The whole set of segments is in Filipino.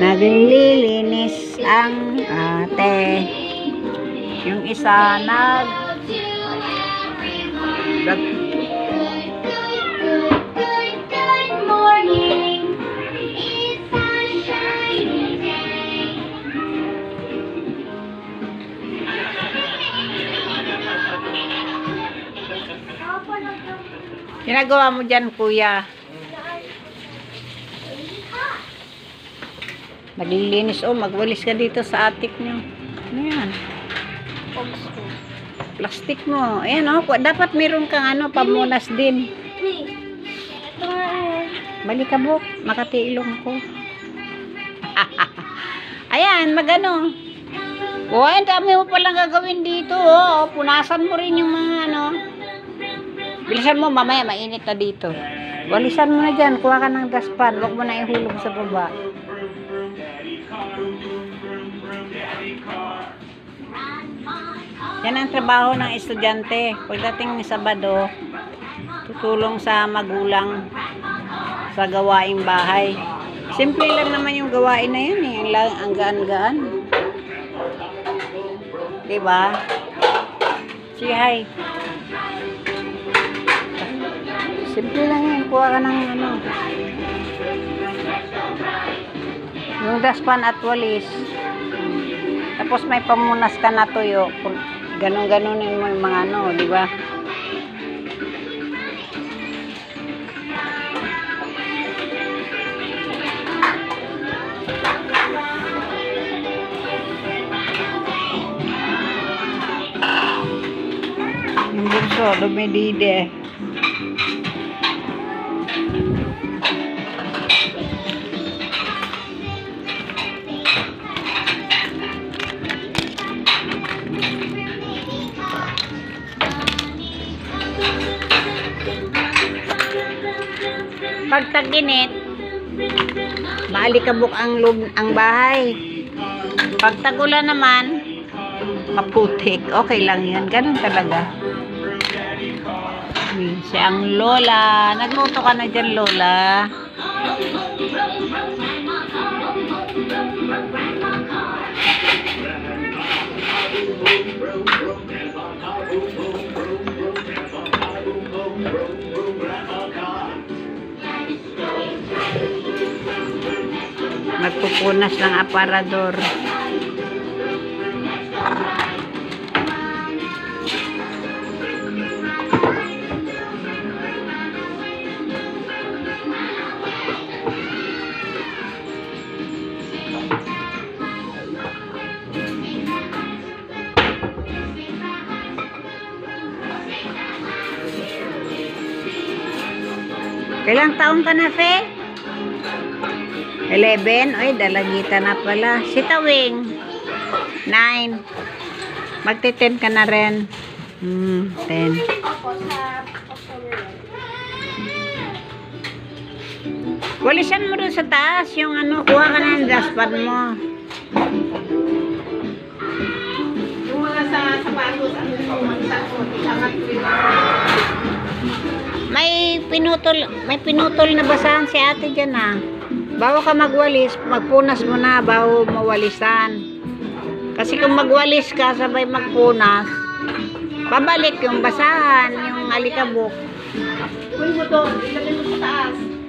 Naglilinis ang ate. Yung isa nag... nag Good morning. It's a shiny day. ginagawa mo dyan, kuya? Maglilinis. Oh, magwalis ka dito sa atik niyo. Ano yan? Plastic mo. Ayan, oh. ku- Dapat meron kang ano, pamunas din. Ito nga eh. Malikabok. Makati ilong ko. Ayan, magano. Oh, ang dami mo palang gagawin dito. Oh. Punasan mo rin yung mga ano. Bilisan mo, mamaya mainit na dito. Walisan mo na dyan. Kuha ka ng daspan. Huwag mo na ihulog sa baba. Yan ang trabaho ng estudyante. Pagdating ng Sabado, tutulong sa magulang sa gawaing bahay. Simple lang naman yung gawain na yun eh. Ang, ang gaan-gaan. Diba? Say hi. Simple lang yan. Kuha ka ng ano. Yung daspan at walis. Tapos may pamunas ka na tuyo. Ganon-ganonin mo yung mga ano, di ba? Yung bunso, dumidide. Pag tag-init, maalikabok ang loob ang bahay. Pag tagulan naman, maputik. Okay lang yan. Ganun talaga. Si ang Lola. Nagluto ka na dyan, Lola. Magpupunas ng aparador. Kailang taon ka na, Fe? 11? Oy, dalagita na pala. Si Tawing. 9. Magti-10 ka na rin. Hmm, 10. Ako sa October. Walisan mo dun sa taas yung ano, kuha ka na ng daspan mo. Yung mga sa sapatos, ano yung mga sa May pinutol, may pinutol na basahan si ate dyan ah. Bago ka magwalis, magpunas mo na bago mawalisan. Kasi kung magwalis ka, sabay magpunas, babalik yung basahan, yung alikabok. Kunin mo to, ilagay mo sa taas.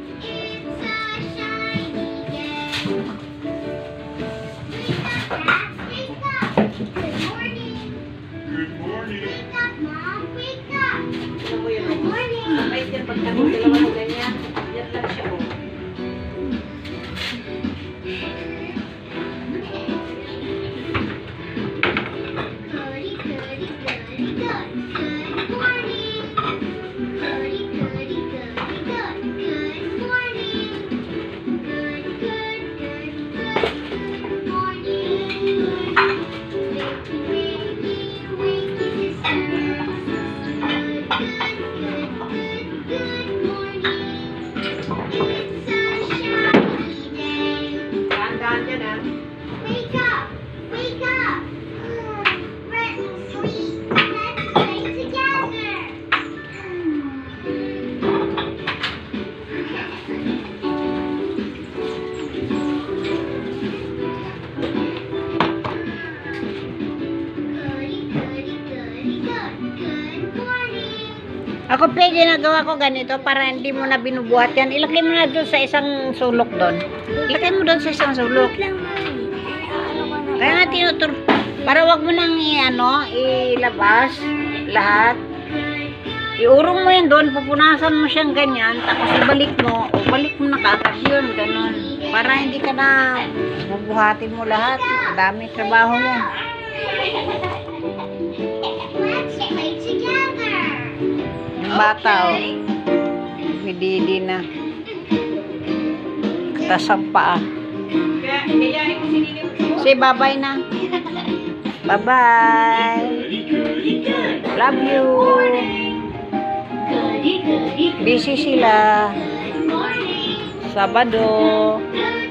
Ginagawa ko ganito para hindi mo na binubuhat yan. Ilagay mo na doon sa isang sulok doon. Ilagay mo doon sa isang sulok. Kaya nga tinutur... Para wag mo nang ano, ilabas lahat. Iurong mo yan doon, pupunasan mo siyang ganyan, tapos ibalik mo, o balik mo na kagad yun, ganun. Para hindi ka na bubuhatin mo lahat. Dami trabaho mo. Bata, oh. May didi na. Katas ang paa. Say bye-bye na. Bye-bye. Love you. Busy sila. Sabado. Bye.